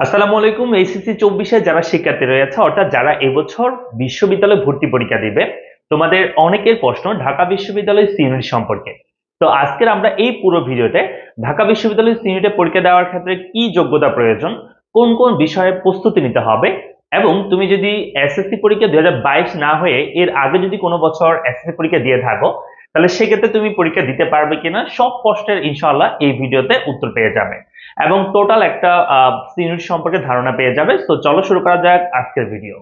আসসালামু আলাইকুম এইচএসসি চব্বিশে যারা শিক্ষার্থী রয়েছে অর্থাৎ যারা এবছর বিশ্ববিদ্যালয়ে ভর্তি পরীক্ষা দিবে, তোমাদের অনেকের প্রশ্ন ঢাকা বিশ্ববিদ্যালয় সিউনিট সম্পর্কে। তো আজকের আমরা এই পুরো ভিডিওতে ঢাকা বিশ্ববিদ্যালয় সিউনিটে পরীক্ষা দেওয়ার ক্ষেত্রে কি যোগ্যতা প্রয়োজন, কোন কোন বিষয়ে প্রস্তুতি নিতে হবে, এবং তুমি যদি এসএসসি পরীক্ষা দু হাজার বাইশ না হয়ে এর আগে যদি কোনো বছর এসএসসি পরীক্ষা দিয়ে থাকো তাহলে সেক্ষেত্রে তুমি পরীক্ষা দিতে পারবে কিনা, সব প্রশ্নের ইনশাআল্লাহ এই ভিডিওতে উত্তর পেয়ে যাবে। এবং টোটাল একটা ইউনিট সম্পর্কে ধারণা পেয়ে যাবে। তো চলো শুরু করা যাক আজকের ভিডিও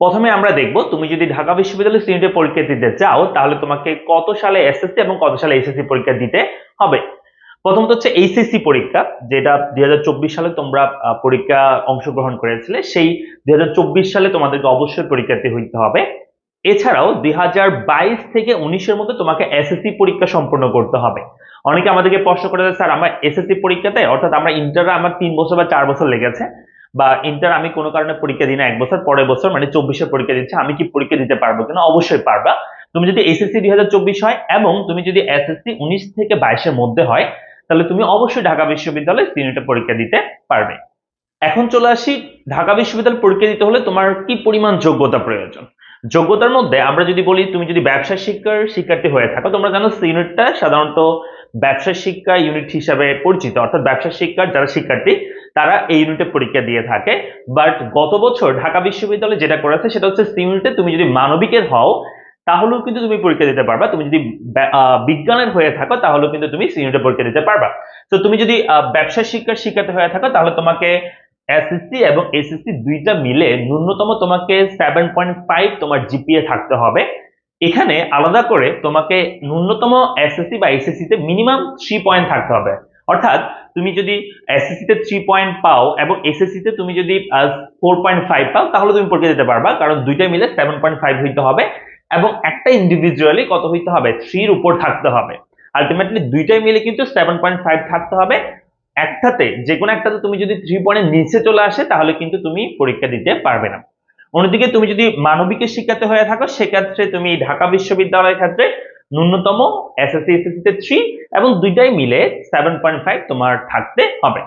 প্রথমে আমরা দেখব, তুমি যদি ঢাকা বিশ্ববিদ্যালয় সিউনিটে পরীক্ষা দিতে চাও, তাহলে তোমাকে কত সালে এসএসসি এবং কত সালে এসএসসি পরীক্ষা দিতে হবে? প্রথমত হচ্ছে এইচএসসি পরীক্ষা, যেটা দুই হাজার চব্বিশ সালে তোমরা পরীক্ষা অংশগ্রহণ করেছিলে। সেই দুই হাজার চব্বিশ সালে তোমাদেরকে অবশ্যই পরীক্ষার্থী হইতে হবে। এছাড়াও দুই হাজার বাইশ থেকে উনিশের মধ্যে তোমাকে এসএসসি পরীক্ষা সম্পন্ন করতে হবে। অনেকে আমাদেরকে প্রশ্ন করে স্যার, আমার এসএসসি পরীক্ষাতে, অর্থাৎ আমরা ইন্টারে আমার তিন বছর বা চার বছর লেগেছে, বা ইন্টার আমি কোনো কারণে পরীক্ষা দিই না, এক বছর, পরের বছর মানে চব্বিশে পরীক্ষা দিচ্ছে, আমি কি পরীক্ষা দিতে পারব কিনা? অবশ্যই পারবা। তুমি যদি এসএসসি দুই হাজার চব্বিশ হয় এবং তুমি যদি এসএসসি উনিশ থেকে বাইশের মধ্যে হয়, তাহলে তুমি অবশ্যই ঢাকা বিশ্ববিদ্যালয়ে সিনিটে পরীক্ষা দিতে পারবে। এখন চলে আসি, ঢাকা বিশ্ববিদ্যালয় পরীক্ষা দিতে হলে তোমার কি পরিমাণ যোগ্যতা প্রয়োজন? যোগ্যতার মধ্যে আমরা যদি বলি তুমি যদি ব্যবসা শিক্ষার শিক্ষার্থী হয়ে থাকো, তোমরা জানো ইউনিটটা সাধারণত ব্যবসা শিক্ষা ইউনিট হিসাবে পরিচিত। অর্থাৎ ব্যবসা শিক্ষার যারা শিক্ষার্থী, তারা এই ইউনিটে পরীক্ষা দিয়ে থাকে। বাট গত বছর ঢাকা বিশ্ববিদ্যালয় যেটা করেছে, সেটা হচ্ছে ইউনিটে তুমি যদি মানবিকের হও, তাহলেও কিন্তু তুমি পরীক্ষা দিতে পারবা। তুমি যদি বিজ্ঞানের হয়ে থাকো, তাহলেও কিন্তু তুমি ইউনিটে পরীক্ষা দিতে পারবা। তো তুমি যদি ব্যবসা শিক্ষার শিক্ষার্থী হয়ে থাকো, তাহলে তোমাকে এসএসসি এবং এসএসসি দুইটা মিলে ন্যূনতম তোমাকে সেভেন পয়েন্ট ফাইভ তোমার জিপিএ থাকতে হবে। এখানে আলাদা করে তোমাকে ন্যূনতম এসএসসি বা এসএসসি তে মিনিমাম থ্রি পয়েন্ট থাকতে হবে। অর্থাৎ তুমি যদি এসএসসি তে থ্রি পয়েন্ট পাও এবং এসএসসি তে তুমি যদি ফোর পয়েন্ট ফাইভ পাও, তাহলে তুমি পরীক্ষা দিতে পারবা, কারণ দুইটা মিলে সেভেন পয়েন্ট ফাইভ হইতে হবে এবং একটা ইন্ডিভিজুয়ালি কত হইতে হবে? থ্রির উপর থাকতে হবে। আলটিমেটলি দুইটাই মিলে কিন্তু সেভেন পয়েন্ট ফাইভ থাকতে হবে। একটাতে, যে কোনো একটাতে তুমি যদি থ্রি পয়েন্টের নিচে চলে আসে, তাহলে কিন্তু তুমি পরীক্ষা দিতে পারবে না। অন্যদিকে তুমি যদি মানবিকের শিক্ষার্থী হয়ে থাকো, সেক্ষেত্রে তুমি ঢাকা বিশ্ববিদ্যালয়ের ক্ষেত্রে ন্যূনতম এসএসসি এসএসসি তে থ্রি এবং দুইটাই মিলে সেভেন পয়েন্ট ফাইভ তোমার থাকতে হবে।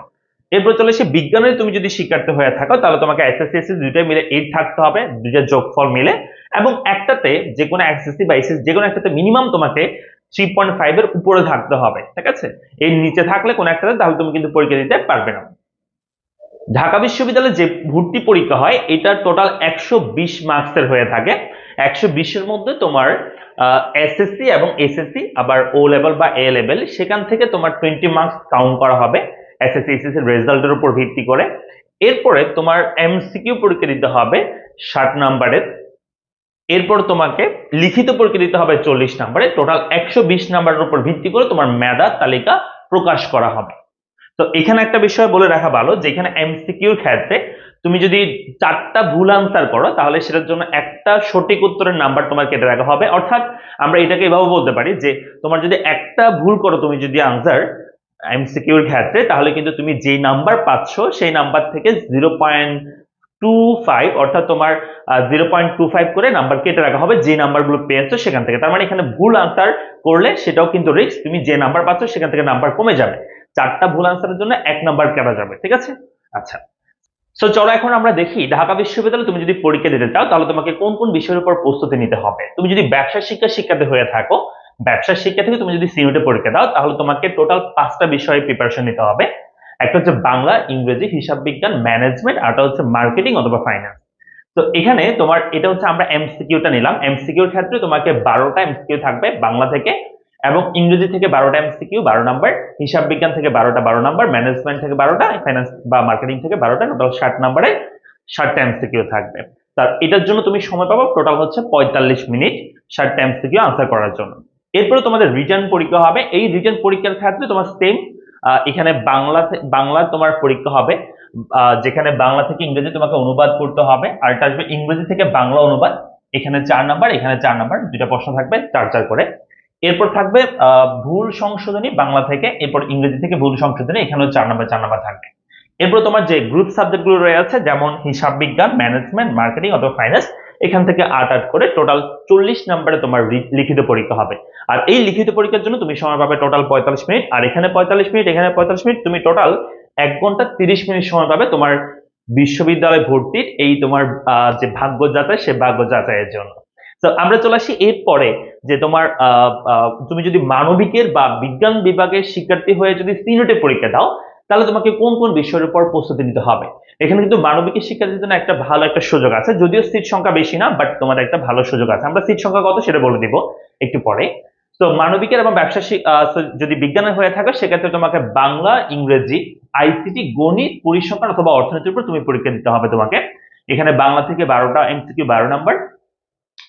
এরপর চলে এসে বিজ্ঞানের তুমি যদি শিক্ষার্থী হয়ে থাকো, তাহলে তোমাকে এসএসসি এসএসসি দুইটাই মিলে এইট থাকতে হবে, দুইটা যোগফল মিলে। এবং একটাতে যে কোনো এসএসসি বা এসএসসি যে কোনো একটাতে মিনিমাম তোমাকে থ্রি পয়েন্ট ফাইভের উপরে থাকতে হবে, ঠিক আছে? এর নিচে থাকলে কোনো একটাতে তাহলে তুমি কিন্তু পরীক্ষা দিতে পারবে না। ঢাকা বিশ্ববিদ্যালয়ে যে ভর্তি পরীক্ষা হয় এটা টোটাল একশো বিশ মার্কসের হয়ে থাকে। একশো বিশের মধ্যে তোমার এসএসসি এবং এসএসসি আবার ও লেভেল বা এ লেভেল সেখান থেকে তোমার টোয়েন্টি মার্কস কাউন্ট করা হবে এসএসসি এসএসসি রেজাল্টের উপর ভিত্তি করে। এরপরে তোমার এমসিকিউ পরীক্ষা দিতে হবে ষাট নাম্বারের এরপর তোমাকে লিখিত পরীক্ষা দিতে হবে চল্লিশ নাম্বারে। টোটাল একশো বিশ নাম্বারের উপর ভিত্তি করে তোমার মেধা তালিকা প্রকাশ করা হবে। তো এখানে একটা বিষয় বলে রাখা ভালো, যেখানে এমসিকিউর ক্ষেত্রে তুমি যদি চারটা ভুল আনসার করো, তাহলে সেটার জন্য একটা সঠিক উত্তরের নাম্বার তোমার কেটে রাখা হবে। অর্থাৎ আমরা এটাকে এভাবে বলতে পারি যে তোমার যদি একটা ভুল করো তুমি যদি আনসার এমসিকিউর ক্ষেত্রে, তাহলে কিন্তু তুমি যেই নাম্বার পাচ্ছ, সেই নাম্বার থেকে জিরো পয়েন্ট টু ফাইভ অর্থাৎ তোমার জিরো পয়েন্ট টু ফাইভ করে নাম্বার কেটে রাখা হবে যে নাম্বারগুলো পেয়েছ সেখান থেকে। তার মানে এখানে ভুল আনসার করলে সেটাও কিন্তু রিস্ক তুমি যে নাম্বার পাচ্ছ সেখান থেকে নাম্বার কমে যাবে। চারটা ভুল আনসারের জন্য এক নাম্বার কাটা যাবে, ঠিক আছে? আচ্ছা। সো চলো এখন আমরা দেখি, ঢাকা বিশ্ববিদ্যালয়ে তুমি যদি পরীক্ষা দিতে চাও, তাহলে তোমাকে কোন কোন বিষয়ের উপর প্রস্তুতি নিতে হবে? তুমি যদি ব্যবসা শিক্ষা শিক্ষাতে হয়ে থাকো, ব্যবসা শিক্ষা থেকে তুমি যদি সিউটে পরীক্ষা দাও, তাহলে তোমাকে টোটাল পাঁচটা বিষয়ে প্রিপারেশন নিতে হবে। একটা হচ্ছে বাংলা, ইংরেজি, হিসাব বিজ্ঞান ম্যানেজমেন্ট আরটা হচ্ছে মার্কেটিং অথবা ফাইন্যান্স তো এখানে তোমার, এটা হচ্ছে আমরা এমসিকিউটা নিলাম। এমসিকিউর ক্ষেত্রে তোমাকে বারোটা এমসিকিউ থাকবে বাংলা থেকে এবং ইংরেজি থেকে বারোটা এমসিকিউ বারো নাম্বার হিসাব বিজ্ঞান থেকে বারোটা বারো নাম্বার ম্যানেজমেন্ট থেকে বারোটা ফাইন্যান্স বা মার্কেটিং থেকে বারোটা টোটাল ষাট নাম্বারে ষাটটা এমসিকিউ থাকবে। তার এটার জন্য তুমি সময় পাবো টোটাল হচ্ছে পঁয়তাল্লিশ মিনিট ষাটটা এমসিকিউ আনসার করার জন্য। এরপরে তোমাদের রিটার্ন পরীক্ষা হবে। এই রিটার্ন পরীক্ষার ক্ষেত্রে তোমার সেম এখানে বাংলা বাংলা তোমার পরীক্ষা হবে। যেখানে বাংলা থেকে ইংরেজি তোমাকে অনুবাদ করতে হবে। আর এটা আসবে ইংরেজি থেকে বাংলা অনুবাদ। এখানে চার নাম্বার, এখানে চার নাম্বার দুটা প্রশ্ন থাকবে চার চার করে। এরপর থাকবে ভুল সংশোধনী বাংলা থেকে, এরপর ইংরেজি থেকে ভুল সংশোধনী, এখানেও চার নাম্বার চার নাম্বার থাকবে। এরপর তোমার যে গ্রুপ সাবজেক্টগুলো রয়েছে যেমন হিসাব বিজ্ঞান ম্যানেজমেন্ট মার্কেটিং অথবা ফাইন্যান্স এখান থেকে আট আট করে টোটাল চল্লিশ নাম্বারে তোমার লিখিত পরীক্ষা হবে। আর এই লিখিত পরীক্ষার জন্য তুমি সময় পাবে টোটাল পঁয়তাল্লিশ মিনিট। আর এখানে পঁয়তাল্লিশ মিনিট, এখানে পঁয়তাল্লিশ মিনিট, তুমি টোটাল এক ঘণ্টা তিরিশ মিনিট সময় পাবে তোমার বিশ্ববিদ্যালয় ভর্তির এই তোমার যে ভাগ্য যাচাই সে ভাগ্য যাচাইয়ের জন্য। তো আমরা চলে আসি এরপরে যে তোমার তুমি যদি মানবিকের বা বিজ্ঞান বিভাগের শিক্ষার্থী হয়ে যদি সিনেটে পরীক্ষা দাও তাহলে তোমাকে কোন কোন বিষয়ের উপর প্রস্তুতি নিতে হবে? এখানে কিন্তু মানবিকের শিক্ষার্থীর জন্য একটা ভালো একটা সুযোগ আছে। যদিও সিট সংখ্যা বেশি না বাট তোমাদের একটা ভালো সুযোগ আছে। আমরা সিট সংখ্যা কত সেটা বলে দিব একটু পরে। তো মানবিকের এবং ব্যবসা যদি বিজ্ঞানের হয়ে থাকে, সেক্ষেত্রে তোমাকে বাংলা, ইংরেজি আইসিটি গণিত, পরিসংখ্যান অথবা অর্থনীতির উপর তুমি পরীক্ষা দিতে হবে তোমাকে। এখানে বাংলা থেকে বারোটা এমসিকিউ বারো নাম্বার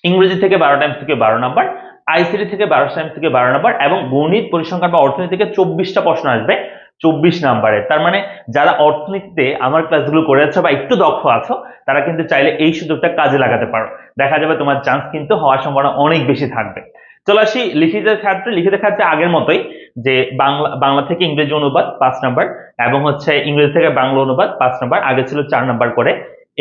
ইংরেজি থেকে বারোটা এমসিকিউ বারো নাম্বার আইসিটি থেকে বারোটা এমসিকিউ বারো নাম্বার এবং গণিত, পরিসংখ্যান বা অর্থনীতি থেকে চব্বিশটা প্রশ্ন আসবে। চব্বিশ নাম্বারে। তার মানে যারা অর্থনীতিতে আমার ক্লাসগুলো করে আছো বা একটু দক্ষ আছো, তারা কিন্তু চাইলে এই সুযোগটা কাজে লাগাতে পারো। দেখা যাবে তোমার চান্স কিন্তু হওয়ার সম্ভাবনা অনেক বেশি থাকবে। চলে আসি লিখিতের ক্ষেত্রে লিখিতের ক্ষেত্রে আগের মতোই যে বাংলা বাংলা থেকে ইংরেজি অনুবাদ পাঁচ নাম্বার এবং হচ্ছে ইংরেজি থেকে বাংলা অনুবাদ পাঁচ নাম্বার, আগে ছিল চার নাম্বার করে।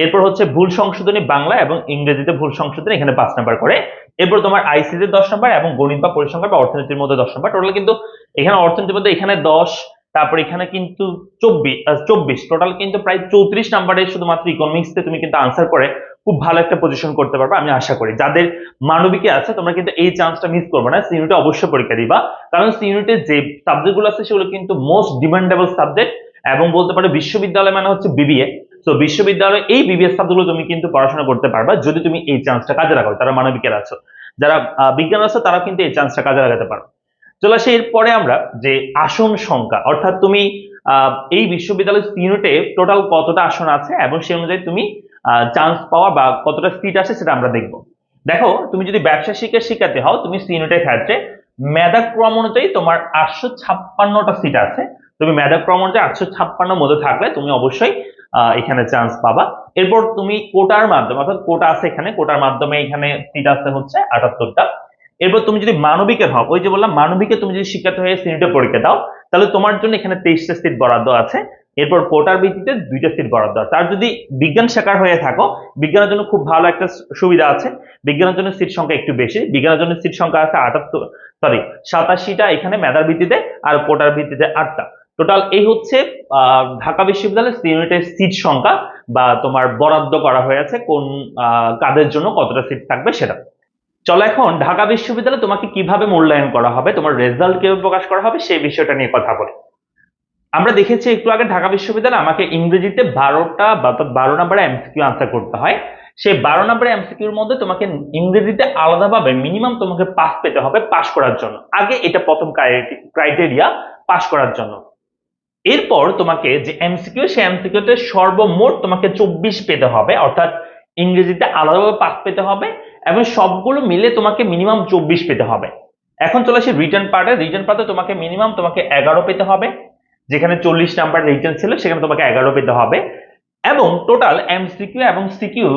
এরপর হচ্ছে ভুল সংশোধনী বাংলা এবং ইংরেজিতে ভুল সংশোধনী এখানে পাঁচ নাম্বার করে। এরপর তোমার আইসিতে দশ নাম্বার এবং গণিত বা পরিসংখ্যান বা অর্থনীতির মধ্যে দশ নাম্বার। টোটাল কিন্তু এখানে অর্থনীতির মধ্যে এখানে দশ তারপর এখানে কিন্তু চব্বিশ চব্বিশ। টোটাল কিন্তু প্রায় চৌত্রিশ নাম্বারে শুধুমাত্র ইকোনমিক্সে তুমি কিন্তু আনসার করে খুব ভালো একটা পজিশন করতে পারবে, আমি আশা করি। যাদের মানবিকে আছে, তোমরা কিন্তু এই চান্সটা মিস করবে না সিউনিটে অবশ্যই পরীক্ষা দিবা। কারণ সিউনিটে যে সাবজেক্টগুলো আছে, সেগুলো কিন্তু মোস্ট ডিমান্ডেবল সাবজেক্ট এবং বলতে পারো বিশ্ববিদ্যালয় মানে হচ্ছে বিবিএ তো বিশ্ববিদ্যালয়ে এই বিবিএ সাবজেক্টগুলো তুমি কিন্তু পড়াশোনা করতে পারবা, যদি তুমি এই চান্সটা কাজে লাগাও তারা মানবিকের আছো। যারা বিজ্ঞান আছে তারা কিন্তু এই চান্সটা কাজে লাগাতে পারো। চলে আসি এরপরে আমরা যে আসন সংখ্যা, অর্থাৎ তুমি এই বিশ্ববিদ্যালয় ইউনিটে টোটাল কতটা আসন আছে এবং সেই অনুযায়ী তুমি চান্স পাওয়া বা কতটা সিট আছে সেটা আমরা দেখব। দেখো, তুমি যদি ব্যবসা শিক্ষার শিখাতে হও, তুমি সিউনিটের ক্ষেত্রে মেধাক্রম অনুযায়ী তোমার আটশো ছাপ্পান্নটা সিট আছে। তুমি মেধাক্রম অনুযায়ী আটশো ছাপ্পান্ন মধ্যে থাকলে তুমি অবশ্যই এখানে চান্স পাবা। এরপর তুমি কোটার মাধ্যমে, অর্থাৎ কোটা আছে এখানে, কোটার মাধ্যমে এখানে সিট আছে হচ্ছে আটাত্তরটা। এরপর তুমি যদি মানবিকের হও, ওই যে বললাম, মানবিকে তুমি যদি শিক্ষার্থী হয়ে সিনেটে পরীক্ষা দাও, তাহলে তোমার জন্য এখানে তেইশটা সিট বরাদ্দ আছে। এরপর কোটার ভিত্তিতে দুইটা সিট বরাদ্দ আছে। আর যদি বিজ্ঞান শাখার হয়ে থাকো, বিজ্ঞানের জন্য খুব ভালো একটা সুবিধা আছে। বিজ্ঞানের জন্য সিট সংখ্যা একটু বেশি। বিজ্ঞানের জন্য সিট সংখ্যা আছে আটাত্তর সরি সাতাশিটা এখানে মেধার ভিত্তিতে আর কোটার ভিত্তিতে আটটা। টোটাল এই হচ্ছে ঢাকা বিশ্ববিদ্যালয়ের ইউনিটের সিট সংখ্যা বা তোমার বরাদ্দ করা হয়েছে কোন কাদের জন্য কতটা সিট থাকবে সেটা। চলো এখন ঢাকা বিশ্ববিদ্যালয়ে তোমাকে কীভাবে মূল্যায়ন করা হবে, তোমার রেজাল্ট কীভাবে প্রকাশ করা হবে, সেই বিষয়টা নিয়ে কথা বলি। আমরা দেখেছি একটু আগে ঢাকা বিশ্ববিদ্যালয়ে আমাকে ইংরেজিতে বারোটা বা বারো নম্বরে এমসিকিউ আনসার করতে হয়। সেই বারো নম্বরে এমসিকিউর মধ্যে তোমাকে ইংরেজিতে আলাদাভাবে মিনিমাম তোমাকে পাস পেতে হবে পাস করার জন্য। আগে এটা প্রথম ক্রাইটেরিয়া পাস করার জন্য। এরপর তোমাকে যে এমসিকিউ সেই এমসিকিউতে সর্বমোট তোমাকে চব্বিশ পেতে হবে, অর্থাৎ ইংরেজিতে আলাদাভাবে পাস পেতে হবে। এবং সবগুলো মিলে তোমাকে মিনিমাম চব্বিশ পেতে হবে। এখন চলে আসি রিটার্ন পার্টে রিটার্ন পার্টে তোমাকে মিনিমাম তোমাকে এগারো পেতে হবে। যেখানে চল্লিশ নাম্বার রিটার্ন ছিল, সেখানে তোমাকে এগারো পেতে হবে। এবং টোটাল এমসিকিউ এবং সিকিউ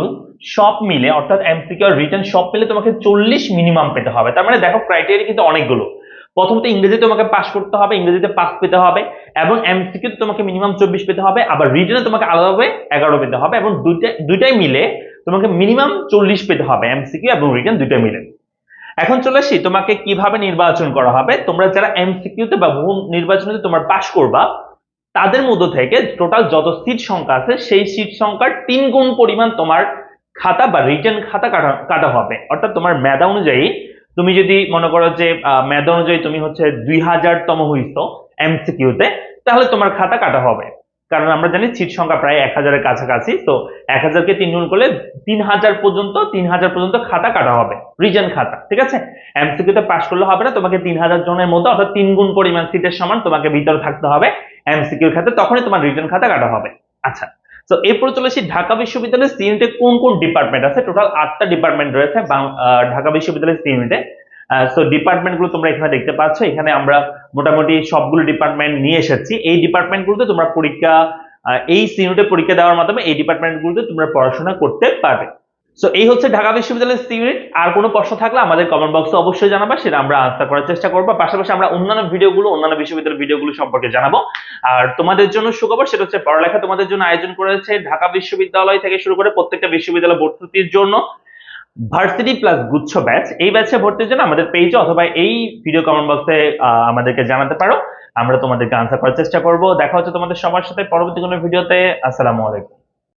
সব মিলে, অর্থাৎ এমসিকিউ আর রিটার্ন সব মিলে তোমাকে চল্লিশ মিনিমাম পেতে হবে। তার মানে দেখো ক্রাইটেরিয়া কিন্তু অনেকগুলো। প্রথমত ইংরেজিতে তোমাকে পাস করতে হবে, ইংরেজিতে পাস পেতে হবে এবং এমসিকিউ তোমাকে মিনিমাম চব্বিশ পেতে হবে, আবার রিটার্নে তোমাকে আলাদাভাবে এগারো পেতে হবে এবং দুইটা, দুইটাই মিলে তোমাকে মিনিমাম চল্লিশ পেতে হবে এমসিকিউ এবং রিটার্ন দুইটা মিলে। এখন চলে আসি, তোমাকে কীভাবে নির্বাচন করা হবে? তোমরা যারা এমসিকিউতে বা বহু নির্বাচনে তোমার পাশ করবা, তাদের মধ্য থেকে টোটাল যত সিট সংখ্যা আছে, সেই সিট সংখ্যার তিন গুণ পরিমাণ তোমার খাতা বা রিটার্ন খাতা কাটা কাটা হবে। অর্থাৎ তোমার মেধা অনুযায়ী তুমি যদি মনে করো যে মেধা অনুযায়ী তুমি হচ্ছে দুই হাজার তম হইছো এমসিকিউতে তাহলে তোমার খাতা কাটা হবে। কারণ আমরা জানি সিট সংখ্যা প্রায় এক হাজারের কাছাকাছি, তো এক হাজারকে তিন গুণ করলে তিন হাজার পর্যন্ত, তিন হাজার পর্যন্ত খাতা কাটা হবে রিজন খাতা, ঠিক আছে? এমসিকিউতে পাস করলে হবে না, তোমাকে তিন হাজার জনের মধ্যে অর্থাৎ তিন গুণ পরিমাণ সিটের সমান তোমাকে ভিতরে থাকতে হবে এমসিকিউর খাতে তখনই তোমার রিটার্ন খাতা কাটা হবে আচ্ছা। তো এরপর চলে আসি ঢাকা বিশ্ববিদ্যালয়ের সিউনিটে কোন কোন ডিপার্টমেন্ট আছে? টোটাল আটটা ডিপার্টমেন্ট রয়েছে ঢাকা বিশ্ববিদ্যালয়ের সিউনিটে সো ডিপার্টমেন্টগুলো তোমরা এখানে দেখতে পাচ্ছ। এখানে আমরা মোটামুটি সবগুলো ডিপার্টমেন্ট নিয়ে এসেছি। এই ডিপার্টমেন্ট গুলোতে তোমরা পরীক্ষা এই সিউনিটে পরীক্ষা দেওয়ার মাধ্যমে এই ডিপার্টমেন্ট গুলোতে তোমরা পড়াশোনা করতে পারবে। সো এই হচ্ছে ঢাকা বিশ্ববিদ্যালয়ের সিউনিট আর কোনো প্রশ্ন থাকলে আমাদের কমেন্ট বক্সে অবশ্যই জানাবা, সেটা আমরা আনসার করার চেষ্টা করব। পাশাপাশি আমরা অন্যান্য ভিডিওগুলো অন্যান্য বিশ্ববিদ্যালয়ের ভিডিওগুলো সম্পর্কে জানাব। আর তোমাদের জন্য সুখবর, সেটা হচ্ছে পড়ালেখা তোমাদের জন্য আয়োজন করেছে ঢাকা বিশ্ববিদ্যালয় থেকে শুরু করে প্রত্যেকটা বিশ্ববিদ্যালয় ভর্তির জন্য। ভার্সিটি প্লাস গুচ্ছ ব্যাচ এই ব্যাচে ভর্তির জন্য আমাদের পেজে অথবা এই ভিডিও কমেন্ট বক্সে আমাদেরকে জানাতে পারো। আমরা তোমাদেরকে আনসার করার চেষ্টা করব। দেখা হচ্ছে তোমাদের সবার সাথে পরবর্তী কোনো ভিডিওতে আসসালামু আলাইকুম।